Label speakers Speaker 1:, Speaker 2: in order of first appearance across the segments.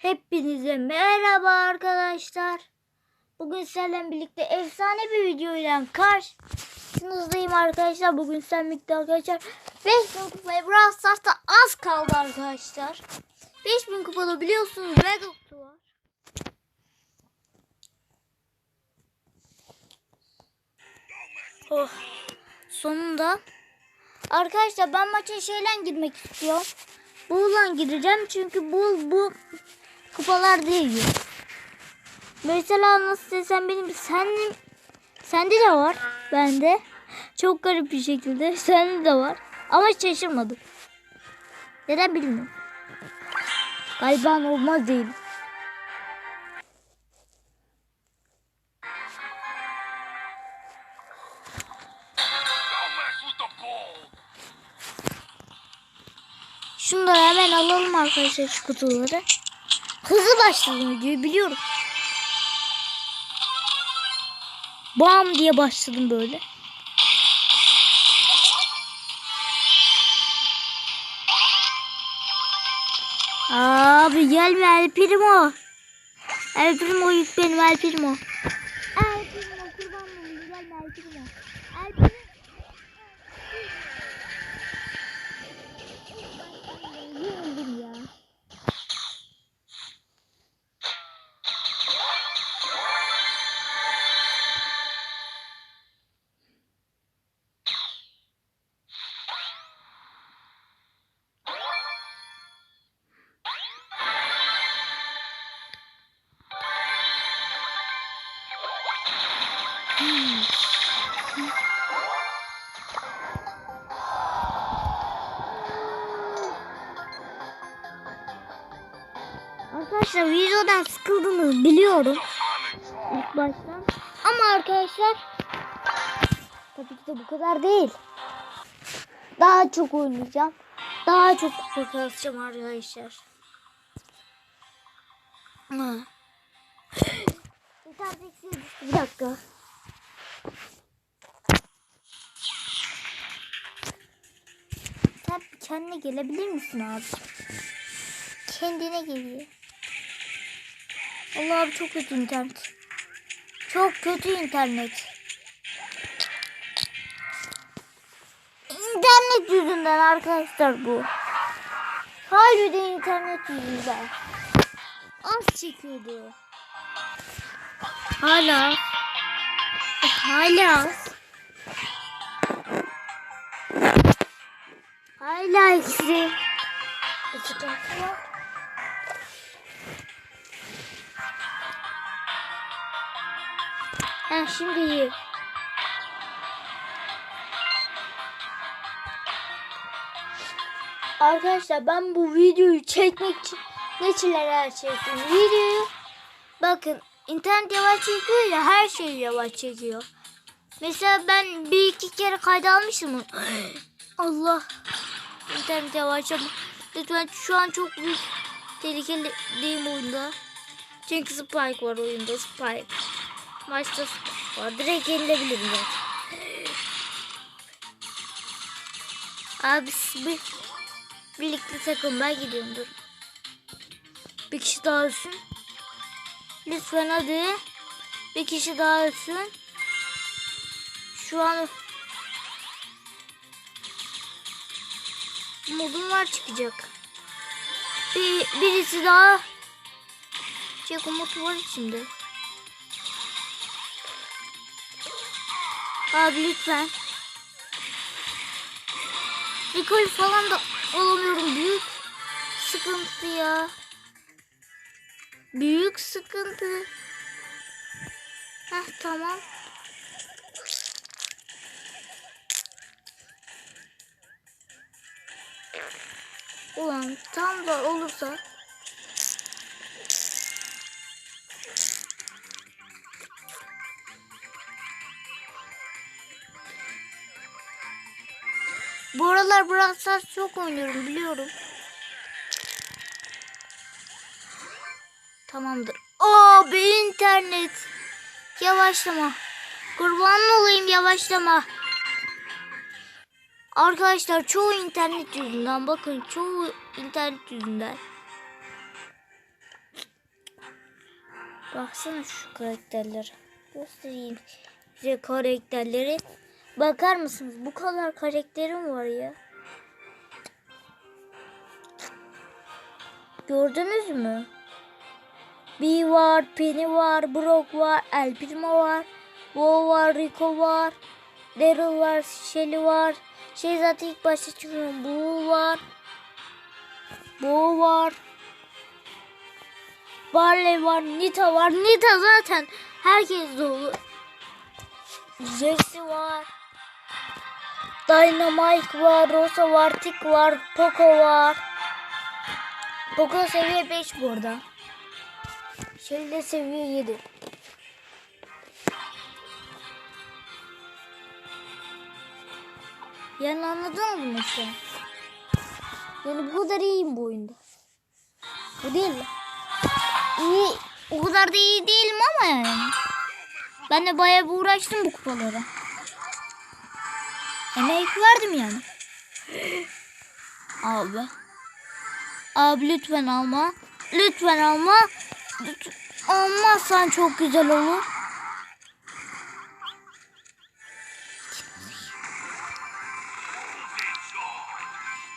Speaker 1: Hepinize merhaba arkadaşlar. Bugün sizlerle birlikte efsane bir video ile karşınızdayım arkadaşlar. Bugün sizlerle birlikte arkadaşlar 5000 kupaya Brawl Stars'ta az kaldı arkadaşlar. 5000 kupada biliyorsunuz Mega Kutu var. Oh sonunda. Arkadaşlar ben maça şeyle girmek istiyorum. Bull'la gireceğim çünkü Bull bu kupalar değil. Mesela nasıl desem benim senin sende de var. Bende. Çok garip bir şekilde sende de var. Ama şaşırmadım. Neden bilmiyorum. Galiba normal değil.
Speaker 2: Ball.
Speaker 1: Şunları hemen alalım arkadaşlar şu kutuları. Hızlı başladım videoyu biliyorum. Bam diye başladım böyle. Abi gelme El Primo. El Primo yük benim El Primo. Arkadaşlar videodan sıkıldınız biliyorum ilk baştan. Ama arkadaşlar tabii ki de bu kadar değil. Daha çok oynayacağım. Daha çok kupa arkadaşlar. Bir dakika. Sen kendine gelebilir misin abi? Kendine geliyor. Allah abi çok kötü internet. Çok kötü internet. İnternet yüzünden arkadaşlar bu. Hayır de internet yüzünden. Az çekiyordu. Hala. Hala. Hala eksi. İki tane var. Ha şimdi iyi. Arkadaşlar ben bu videoyu çekmek için ne çileler çektim. Videoyu bakın internet yavaş çekiyor ya her şey yavaş çekiyor. Mesela ben bir iki kere kayda almışım. Allah. İnternet yavaş ama lütfen şu an çok büyük tehlikeli değil oyunda. Çünkü Spike var oyunda Spike. Maçta Spike var. Direkt yenilebilirim zaten. Abi bir, birlikte takım ben gidiyorum. Bir kişi daha ölsün. Lütfen hadi. Bir kişi daha ölsün. Şu an modum var çıkacak. Bir, birisi daha Çek umut var içinde. Abi lütfen. Recall falan da alamıyorum. Büyük sıkıntı ya. Büyük sıkıntı. Heh tamam. Ulan tam da olursa Bu aralar Brawl çok oynuyorum biliyorum. Tamamdır. Aa bir internet. Yavaşlama. Kurban olayım yavaşlama. Arkadaşlar çoğu internet yüzünden bakın çoğu internet yüzünden. Baksana şu karakterlere. Göstereyim size karakterleri. Bakar mısınız? Bu kadar karakterim var ya. Gördünüz mü? B var, Penny var, Brock var, El Primo var, Bo var, Rico var, Daryl var, Shelly var. Şey zaten ilk başta çıkıyor. Bu var. Bu var. Barley var, Nita var. Nita zaten herkes dolu. Jesse var. Dynamite var, Rosa var, Tick var, Poco var. Poco seviye 5 burada. Şöyle seviye 7. Yani anladın mı an? Yani bu kadar iyiyim bu oyunda. Bu değil mi? İyi. O kadar da iyi değilim ama yani. Ben de bayağı uğraştım bu kupalara. Emek verdim yani. Abi. Abi lütfen alma. Lütfen alma. Lütfen. Almazsan çok güzel olur.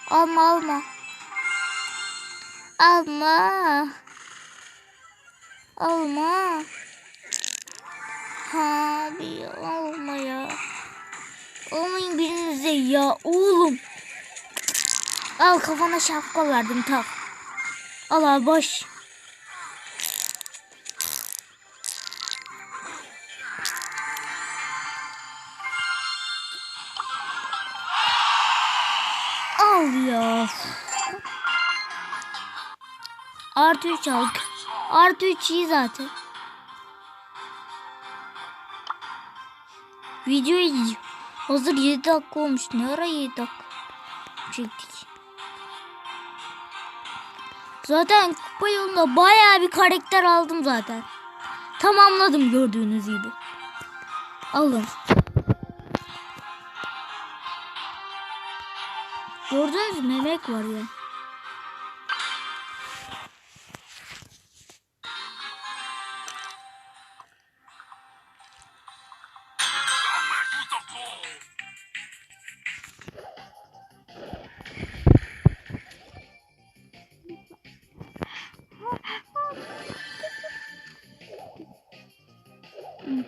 Speaker 1: Alma alma. Alma. Alma. Abi alma ya. Olmayın birinize ya oğlum. Al kafana şapka verdim tak. Al abi boş. Artı 3 aldık. Artı 3 iyi zaten. Video iyi. Hazır 7 dakika olmuş. Ne ara 7 dakika çektik. Zaten kupa yolunda bayağı bir karakter aldım zaten. Tamamladım gördüğünüz gibi. Alın. Gördünüz mü? Emek var ya.
Speaker 2: Don't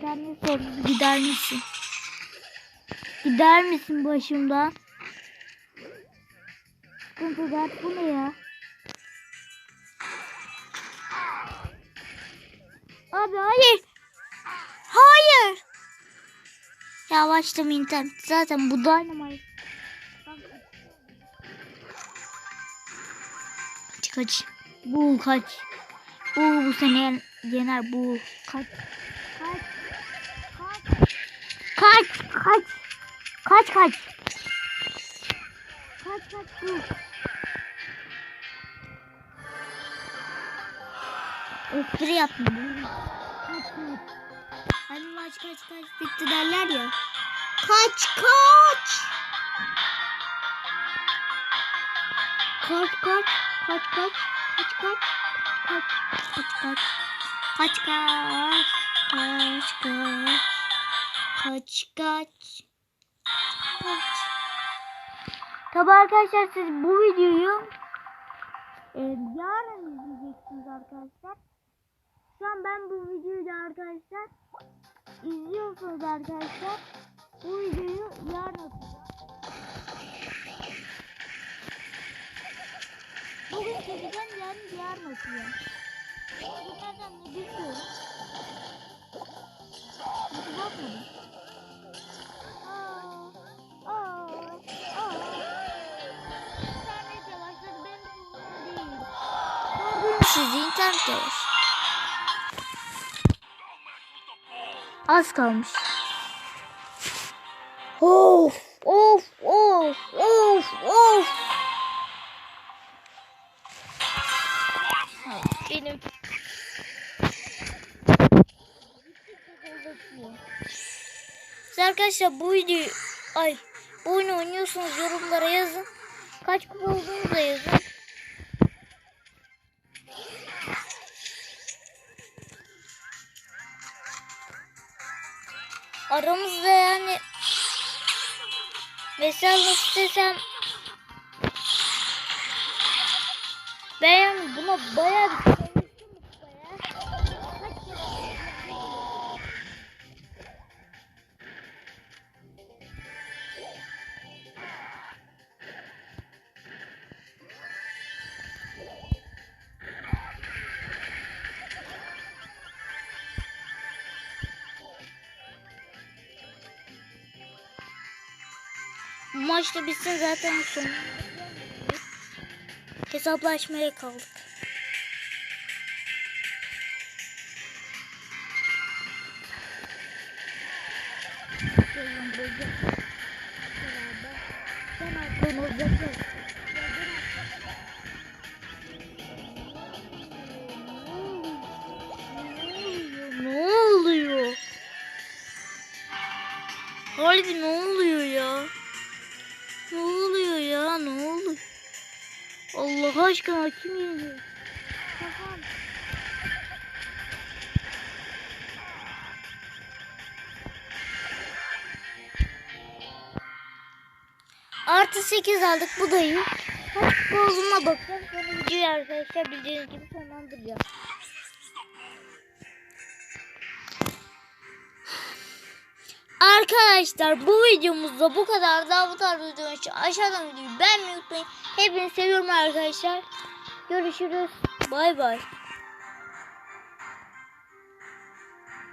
Speaker 1: İnternet sorunu gider misin? Gider misin başımdan? Sıkıntı dert bu ne ya? Abi hayır. Hayır. Yavaştım internet. Zaten bu dynamite. Kaç kaç. Bu kaç. Bu bu yen- yener bu. Kaç. Kaç. Kaç. Kaç kaç. Kaç kaç bu. Espri yapmadım. Kaç kaç. Hani maç kaç kaç bitti derler ya. Kaç kaç. Kaç kaç. Kaç kaç. Kaç kaç. Kaç kaç kaç. Kaç kaç. Kaç kaç. Kaç kaç. Kaç. Tabi arkadaşlar siz bu videoyu e, yarın izleyeceksiniz arkadaşlar. Şu an ben bu videoyu da arkadaşlar izliyorsunuz arkadaşlar. Bu videoyu yarın atacağım. Bugün çekeceğim yarın yarın atacağım. Bunlardan ne bilmiyorum. Hiç bakmadım. İnternet yavaş. Az kalmış. Of of of of of. Benim. Siz arkadaşlar bu videoyu ay bu oyunu oynuyorsunuz yorumlara yazın. Kaç kupa olduğunu da yazın. Aramızda yani. Mesela nasıl desem ben yani buna bayağı maç da bitsin zaten son. Hesaplaşmaya kaldık. Ne oluyor? Harbi ne oluyor ya? Ne oluyor? Allah aşkına kim yeniyor? Kafam. Artı 8 aldık bu da iyi. Golüme bakacağız. Sonra videoyu arkadaşlar bildiğiniz gibi sonlandıracağım. Arkadaşlar bu videomuzda bu kadar. Daha bu tarz videolar için aşağıdan videoyu beğenmeyi unutmayın. Hepinizi seviyorum arkadaşlar. Görüşürüz. Bay bay.